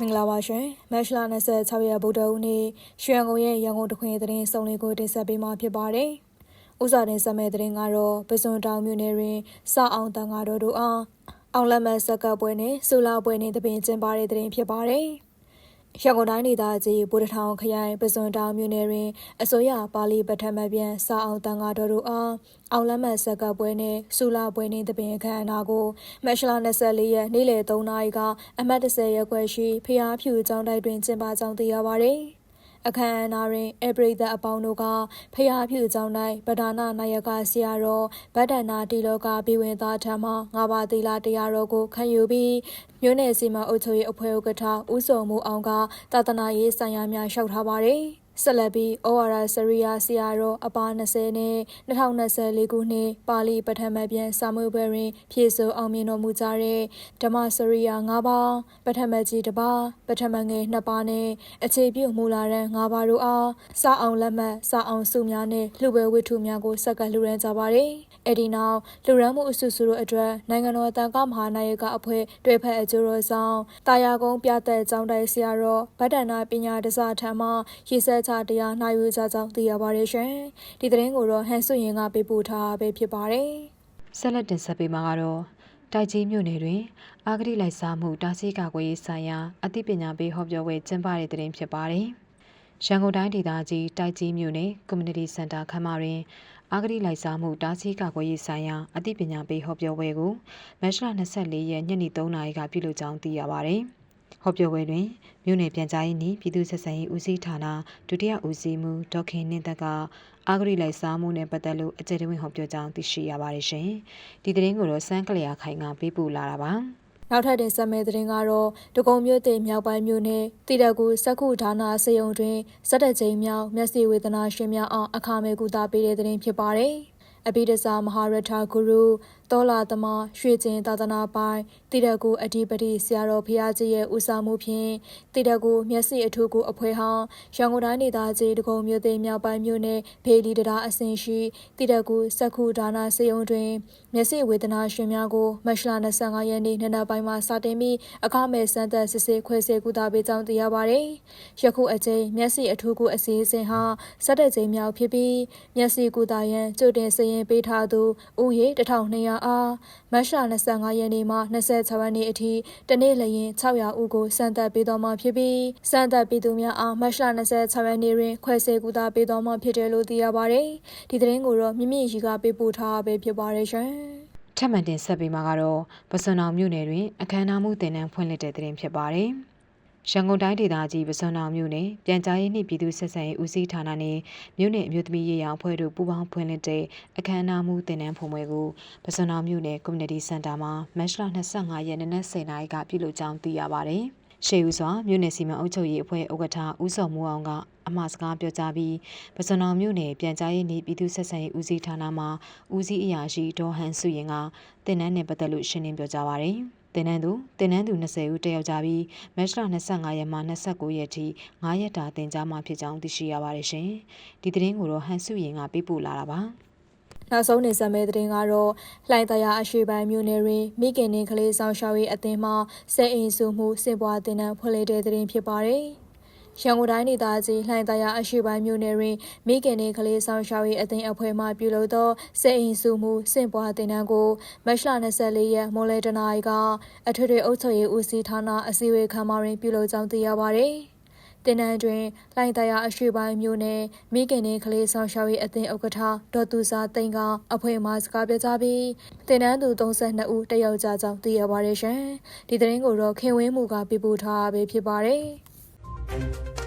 မင်္ဂလာပါရှင်မတ်လ26ရက်ဗုဒ္ဓဦးနေ့ရွှေရန်ကုန်ရဲ့ရန်ကုန်တခွင်သတင်းစုံလေးကိုတင်ဆက်ပေးမှာဖြစ်ပါတယ်။ဥစားတင်ဆက်မဲ့သတင်းကတော့ပစွန်တောင်မြို့နယ်တွင်စအောင်တန်ဃာတော်တို့အားအောင်လက်မဆက်ကပ်ပွဲနဲ့ဆူလာပွဲနဲ့တပင်ကျင်းပတဲ့သတင်းဖြစ်ပါတယ်။ ရန်ကုန်တိုင်းဒေသကြီးဗိုလ်တထောင်ခရိုင်ပစွန်တောင်မြို့နယ်တွင်အစိုးရပါလီပထမပြန်စအောင်တန်ဃာတော်တို့အားအောင်လက်မဆက်ကပ်ပွဲနဲ့ဆူလာပွဲနဲ့တပင်အခမ်းအနားကိုမတ်လ24ရက်နေ့လယ်3နာရီကအမတ်30ရက်ခွဲရှိဖျားဖြူကျောင်းတိုက်တွင်ကျင်းပကြောင်းသိရပါဗျ။ အခမ်းအနားတွင်အပရိသတ်အပေါင်းတို့ကဖျားဖြူကျောင်း၌ဗဒနာနာယကဆရာတော်ဗဒ္ဒနာတီလောကဘိဝင်သားထံမှငါးပါးသီလတရားတော်ကိုခံယူပြီးမြို့နယ်စီမံအုပ်ချုပ်ရေးအဖွဲ့ဥက္ကဋ္ဌဦးစောမှုအောင်ကသာသနာရေးဆိုင်ရာများရှောက်ထားပါတယ်။ ဆက်လက်ပြီး OR စရိယာဆရာတော်အပါ20နဲ့2024ခုနှစ်ပါဠိပထမပြန်စာမွေးပွဲတွင်ဖြည့်ဆို့အောင်မြင်တော်မူကြတဲ့ဓမ္မစရိယာ9ပါးပထမကြီးတစ်ပါးပထမငယ်2ပါးနဲ့အခြေပြုမူလာတဲ့9ပါးတို့အားစာအောင်လက်မှတ်စာအောင်စုများနဲ့လှူပွဲဝတ္ထုများကိုဆက်ကလှူဒန်းကြပါတယ်။အဲဒီနောက်လှူဒန်းမှုအစုစုတို့အတွက်နိုင်ငံတော်တန်ခါမဟာနာယကအဖွဲ့တွေ့ဖက်အကျိုးတော်ဆောင်တာယာကုန်းပြသက်ကျောင်းတိုက်ဆရာတော်ဗဒ္ဒနာပညာတစားထံမှရေဆက်ချတရားနိုင်ယူကြကြောင်းသိရပါတယ်ရှင်။ဒီသတင်းကိုတော့ဟန်စွရင်ကပေးပို့ထားပဲဖြစ်ပါတယ်။ဆက်လက်တင်ဆက်ပေးမှာကတော့တိုက်ကြီးမြို့နယ်တွင်အာဂတိလိုက်စားမှုတားဆီးကာကွယ်ရေးဆိုင်ရာအသိပညာပေးဟောပြောပွဲကျင်းပတဲ့တဲ့တင်ဖြစ်ပါတယ်။ရန်ကုန်တိုင်းဒေသကြီးတိုက်ကြီးမြို့နယ် Community Center ခမ်းမတွင်အာဂတိလိုက်စားမှုတားဆီးကာကွယ်ရေးဆိုင်ရာအသိပညာပေးဟောပြောပွဲကိုမတ်လ24ရက်ညနေ3နာရီကပြုလုပ်ကြောင်းသိရပါတယ်။ ဟောပြောပွဲတွင်မြို့နယ်ပြန်ကြားရေးနှင့်ပြည်သူ့ဆက်ဆံရေးဦးစီးဌာနဒုတိယဦးစီးမှူးဒေါက်ခင်နှင်းသက်ကအာဂရိလိုက်စားမှုနဲ့ပတ်သက်လို့အကြံတဝင်းဟောပြောကြောင်းသိရှိရပါတယ်ရှင်။ဒီသတင်းကိုတော့စန်းကလျာခိုင်ကပေးပို့လာတာပါ။နောက်ထပ်တင်ဆက်မယ့်သတင်းကတော့ဒဂုံမြို့တင်မြောက်ပိုင်းမြို့နယ်တိတကူစက္ခုဌာနစေယုံတွင်စက်တကြိမ်မြောက်မျက်စိဝေဒနာရှင်များအောင်အခမဲ့ကုသပေးတဲ့သတင်းဖြစ်ပါတယ်။အဘိဓဇာမဟာရထဂုရု တောလာသမားရွှေကျင်သာသနာပိုင်တိရကူအဓိပတိဆရာတော်ဖျားကြီးရဲ့ဦးဆောင်မှုဖြင့်တိရကူမျက်စိအထူးကူအဖွဲ့ဟောင်းရန်ကုန်တိုင်းဒေသကြီးတကုံမြို့သိမ်းမြောက်ပိုင်းမြို့နယ်ဖေလီတရာအဆင်ရှိတိရကူစက္ခုဒါနာစေယုံတွင်မျက်စိဝေဒနာရှင်များကိုမတ်လ25ရက်နေ့နံနက်ပိုင်းမှာစတင်ပြီးအခမဲ့စမ်းသပ်စစ်ဆေးခွဲစိတ်ကုသပေးကြောင်းသိရပါတယ်။ယခုအချိန်မျက်စိအထူးကူအစီအစဉ်ဟာစက်တဲ့ချိန်မြောက်ဖြစ်ပြီးမျက်စိကုသရန်ကြိုတင်စရင်ပေးထားသူဦးရေ1200အားမတ်လ25ရက်နေ့မှ26ရက်နေ့အထိတနေ့လျင်600ဦးကိုစံသက်ပေးတော်မှာဖြစ်ပြီးစံသက်ပြည်သူများအားမတ်လ26ရက်နေ့တွင်ခွဲစိတ်ကူတာပေးတော်မှာဖြစ်တယ်လို့သိရပါတယ်။ဒီသတင်းကိုတော့မြင့်မြင့်ရီကပေးပို့ထားပဲဖြစ်ပါတယ်ရှင်။ထပ်မံတင်ဆက်ပေးမှာကတော့ပစွန်အောင်မြို့နယ်တွင်အခမ်းအနားမှုတင်နန်းဖွင့်လှစ်တဲ့တဲ့တင်ဖြစ်ပါတယ်။ ရန်ကုန်တိုင်းဒေသကြီးပစွန်တော်မြို့နယ်ပြန်ကြားရေးနှင့်ပြည်သူ့ဆက်ဆံရေးဦးစီးဌာနနှင့်မြို့နယ်အမျိုးသမီးရေးရာအဖွဲ့တို့ပူးပေါင်းဖွင့်လှစ်တဲ့အခမ်းအနားမှုတင်နန်းဖွင့်ပွဲကိုပစွန်တော်မြို့နယ် Community Center မှာမတ်လ25ရက်နေ့နက်10:00နာရီကပြုလုပ်ကြောင်းသိရပါတယ်။ရှေးဦးစွာမြို့နယ်စီမံအုပ်ချုပ်ရေးအဖွဲ့ဥက္ကဋ္ဌဦးစောမိုးအောင်ကအမှားစကားပြောကြားပြီးပစွန်တော်မြို့နယ်ပြန်ကြားရေးနှင့်ပြည်သူ့ဆက်ဆံရေးဦးစီးဌာနမှဦးစီးအရာရှိဒေါ်ဟန်စုရင်ကတင်နန်းနဲ့ပတ်သက်လို့ရှင်းလင်းပြောကြားပါရယ်။ တင်နန်းသူတင်နန်းသူ20ဦးတက်ရောက်ကြပြီးမတ်လ25ရက်မှ29ရက်ထိ9ရက်တာတင် जा မှာဖြစ်ကြောင်းသိရှိရပါတယ်ရှင်။ဒီသတင်းကိုတော့ဟန်စုရင်ကပေးပို့လာတာပါ။နောက်ဆုံးနေဆက်မဲ့တဲ့တင်ကတော့လှိုင်တရားအရှိပိုင်းမြို့နယ်တွင်မိခင်နှင့်ကလေးဆောင်ရှောက်ရေးအသင်းမှစဲအိမ်စုမှုစင်ပွားတင်နန်းဖွင့်လှစ်တဲ့တင်ဖြစ်ပါတယ်။ ရန်ကုန်တိုင်းဒေသကြီးလှိုင်သာယာအရှိပိုင်းမြို့နယ်တွင်မိခင်နှင့်ကလေးဆောင်ရှောက်ရေးအသင်းအဖွဲ့မှပြုလုပ်သောစေအိမ်စုမှုစင့်ပွားတင်နန်းကိုမတ်လ24ရက်မိုးလေတနာရီကအထွေထွေအုပ်ချုပ်ရေးဦးစီးဌာနအစည်းအဝေးခန်းမတွင်ပြုလုပ်ကြောင်းသိရပါသည်။တင်နန်းတွင်လိုင်တရားအရှိပိုင်းမြို့နယ်မိခင်နှင့်ကလေးဆောင်ရှောက်ရေးအသင်းဥက္ကဋ္ဌဒေါ်သူစာသိန်းကအဖွဲ့မှစကားပြောကြားပြီးတင်နန်းသူ32ဦးတက်ရောက်ကြကြောင်းသိရပါတယ်ရှင်။ဒီသတင်းကိုတော့ခင်ဝင်းမှုကပြပို့ထားပဲဖြစ်ပါတယ်။ Thank you.